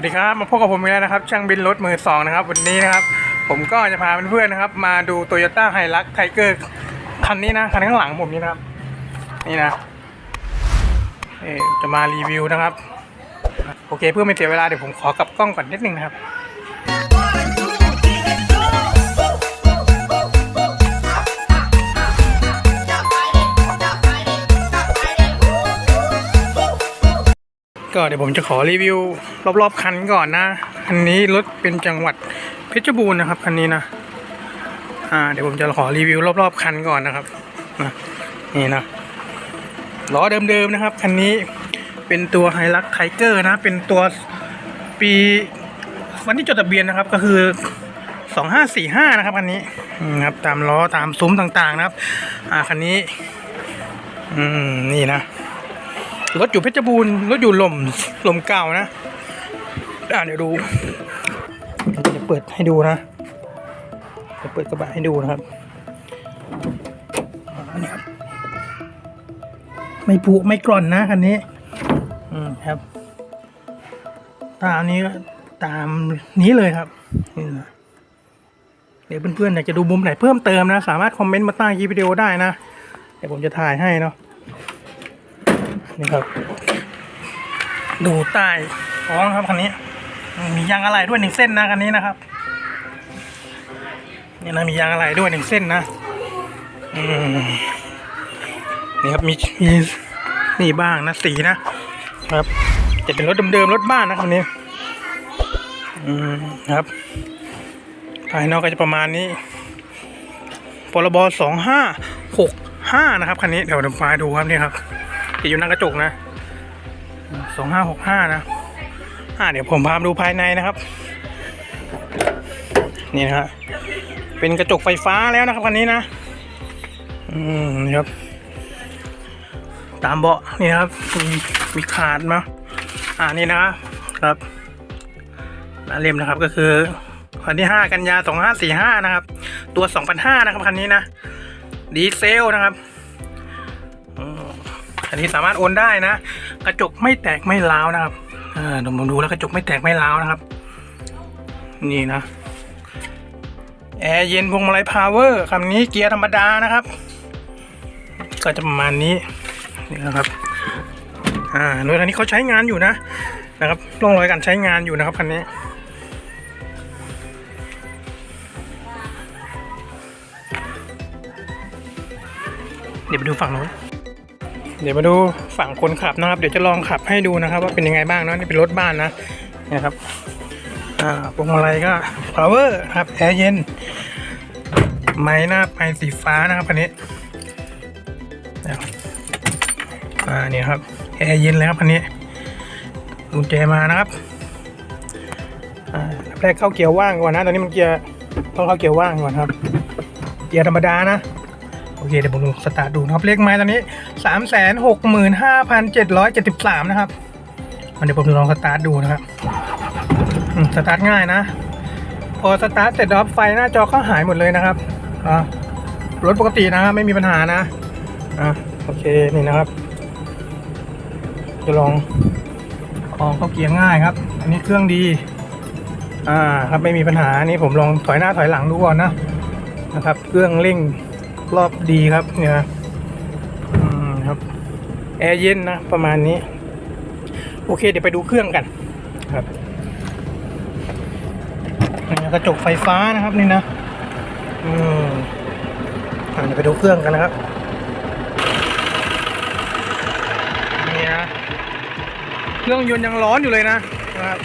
วัสดีครับมาพบกับผมอีกแล้วนะครับ ช่างบินรถมือสองนะครับ วันนี้นะครับ ผมก็จะพาเพื่อนๆนะครับ มาดู Toyota h i l u x Tiger คันนี้นะคันข้างหลังผมนี่นะครับ นี่นะจะมารีวิวนะครับ โอเคเพื่อไม่เสียเวลาเดี๋ยวผมขอกลับกล้องก่อนนิดนึงนะครับ ก็เดี๋ยวผมจะขอรีวิวรอบๆคันก่อนนะคันนี้รถเป็นจังหวัดเพชรบูรณ์นะครับคันนี้นะอ่าเดี๋ยวผมจะขอรีวิวรอบๆคันก่อนนะครับนะนี่นะล้อเดิมๆนะครับคันนี้เป็นตัวไฮลักไทเกอร์นะ เป็นตัวปีวันที่จดทะเบียนนะครับก็คือ2545นะครับคันนี้อืมครับตามล้อตามซุ้มต่างๆนะครับ อ่าคันนี้ อืมนี่นะ รถอยู่เพชรบูรณ์รถอยู่หล่มหล่มเก่านะอ่าเดี๋ยวดูจะเปิดให้ดูนะจะเปิดกระบะให้ดูนะครับอันนี้ครับไม่ผุไม่กร่อนนะคันนี้ อืมครับ ตามนี้ก็ตามนี้เลยครับนี่นะเดี๋ยวเพื่อนๆอยากจะดูมุมไหนเพิ่มเติมนะ สามารถคอมเมนต์มาใต้คลิปวิดีโอได้นะ เดี๋ยวผมจะถ่ายให้เนาะ นี่ครับ ดูใต้ท้องครับคันนี้ มียางอะไรด้วยหนึ่งเส้นนะคันนี้นะครับนี่นะมียางอะไรด้วยหนึ่งเส้นนะนี่ครับมีมีนี่บ้างนะสีนะครับ จะเป็นรถเดิมๆรถบ้านนะคันนี้อืมครับภายนอกก็จะประมาณนี้พรบสองห้าหกห้านะครับคันนี้เดี๋ยวเดี๋ยวมาดูครับนี่ครับ จะอยู่หน้ากระจกนะสองห้าหกห้านะอ่าเดี๋ยวผมพามดูภายในนะครับ นี่นะฮะเป็นกระจกไฟฟ้าแล้วนะครับคันนี้นะ อืมนี่ครับ ตามเบาะนี่ครับ มีมีขาดมาอ่านี่นะครับหน้าเล่มนะครับก็คือคันที่ห้ากันยาสองห้าสี่ห้านะครับ ตัวสองพันห้านะครับคันนี้นะ ดีเซลนะครับ อันนี้สามารถโอนได้นะ กระจกไม่แตกไม่ร้าวนะครับอ่าผมดูแล้วกระจกไม่แตกไม่ร้าวนะครับ นี่นะแอร์เย็นพวงมาลัยพาวเวอร์คำนี้เกียร์ธรรมดานะครับ ก็จะประมาณนี้นี่นะครับอ่าโดยอันนี้เขาใช้งานอยู่นะนะครับร่องรอยการใช้งานอยู่นะครับคันนี้เดี๋ยวไปดูฝั่งโน้น เดี๋ยวมาดูฝั่งคนขับนะครับ เดี๋ยวจะลองขับให้ดูนะครับ ว่าเป็นยังไงบ้างเนาะนี่เป็นรถบ้านนะนะครับอ่าพวงมาลัยก็ power ครับแอร์เย็น ไม้หน้าไม้สีฟ้านะครับอันนี้อ่านี่ครับแอร์เย็นเลยครับอันนี้กุญแจมานะครับอ่าแรกเข้าเกียร์ว่างก่อนนะตอนนี้มันเกียร์ต้องเข้าเกียร์ว่างก่อนครับ เกียร์ธรรมดานะ โอเคเดี๋ยวผมลองสตาร์ทดูนะครับเลขไม้ตอนนี้สามแสนหกหมื่นห้าพันเจ็ดร้อยเจ็ดสิบสามนะครับเดี๋ยวผมลองสตาร์ทดูนะครับสตาร์ทง่ายนะ พอสตาร์ทเสร็จแล้วไฟหน้าจอก็หายหมดเลยนะครับรถปกตินะครับไม่มีปัญหานะอะโอเคนี่นะครับ จะลองออกเข้าเกียร์ง่ายครับ อันนี้เครื่องดี อ่าครับไม่มีปัญหานี่ผมลองถอยหน้าถอยหลังดูก่อนนะนะครับ เครื่องเร่ง รอบดีครับเนี่ยครับแอร์เย็นนะประมาณนี้ โอเคเดี๋ยวไปดูเครื่องกันครับนี่กระจกไฟฟ้านะครับนี่นะอืมอะเดี๋ยวไปดูเครื่องกันนะครับนี่นะเครื่องยนต์ยังร้อนอยู่เลยนะครับ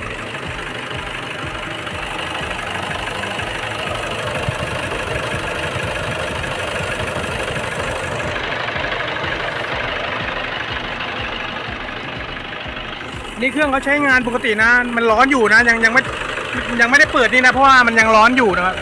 นี่เครื่องเขาใช้งานปกตินะ มันร้อนอยู่นะ ยังยังไม่ยังไม่ได้เปิดนี่นะ เพราะว่ามันยังร้อนอยู่นะครับ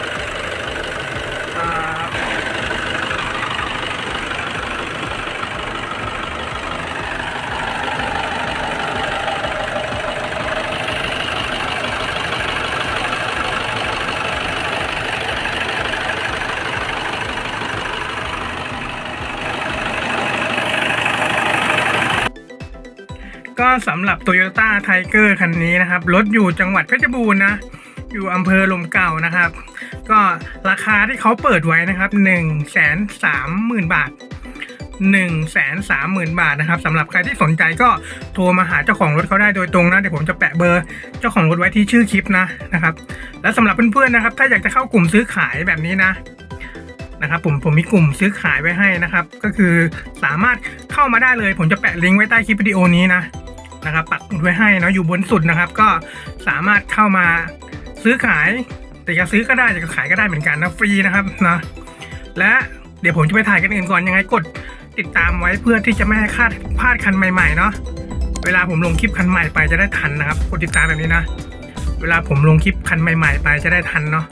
ก็สำหรับ Toyota Tiger คันนี้นะครับ รถอยู่จังหวัดเพชรบูรณ์นะ อยู่อำเภอลมเก่านะครับ ก็ราคาที่เขาเปิดไว้นะครับ1นึ่งแสนสามหมื่นบาท1นึ่งแสนสามหมื่นบาทนะครับสำหรับใครที่สนใจก็โทรมาหาเจ้าของรถเขาได้โดยตรงนะ เดี๋ยวผมจะแปะเบอร์เจ้าของรถไว้ที่ชื่อคลิปนะนะครับ และสำหรับเพื่อนๆนะครับ ถ้าอยากจะเข้ากลุ่มซื้อขายแบบนี้นะนะครับผมผมมีกลุ่มซื้อขายไว้ให้นะครับ ก็คือสามารถเข้ามาได้เลย ผมจะแปะลิงก์ไว้ใต้คลิปวิดีโอนี้นะ นะครับปักดไว้ให้เนาะอยู่บนสุดนะครับ ก็สามารถเข้ามาซื้อขาย แต่จะซื้อก็ได้จะขายก็ได้เหมือนกันนะฟรีนะครับนะและเดี๋ยวผมจะไปถ่ายกันอื่นก่อนยังไงกดติดตามไว้เพื่อที่จะไม่ให้คลาดพลาดคันใหม่ๆเนาะเวลาผมลงคลิปคันใหม่ไปจะได้ทันนะครับกดติดตามแบบนี้นะเวลาผมลงคลิปคันใหม่ ๆ ไปจะได้ทันเนาะ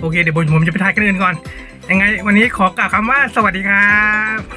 โอเคเดี๋ยวผมผมจะไปถ่ายกันอื่นก่อนยังไง วันนี้ขอกล่าวคำว่าสวัสดีครับ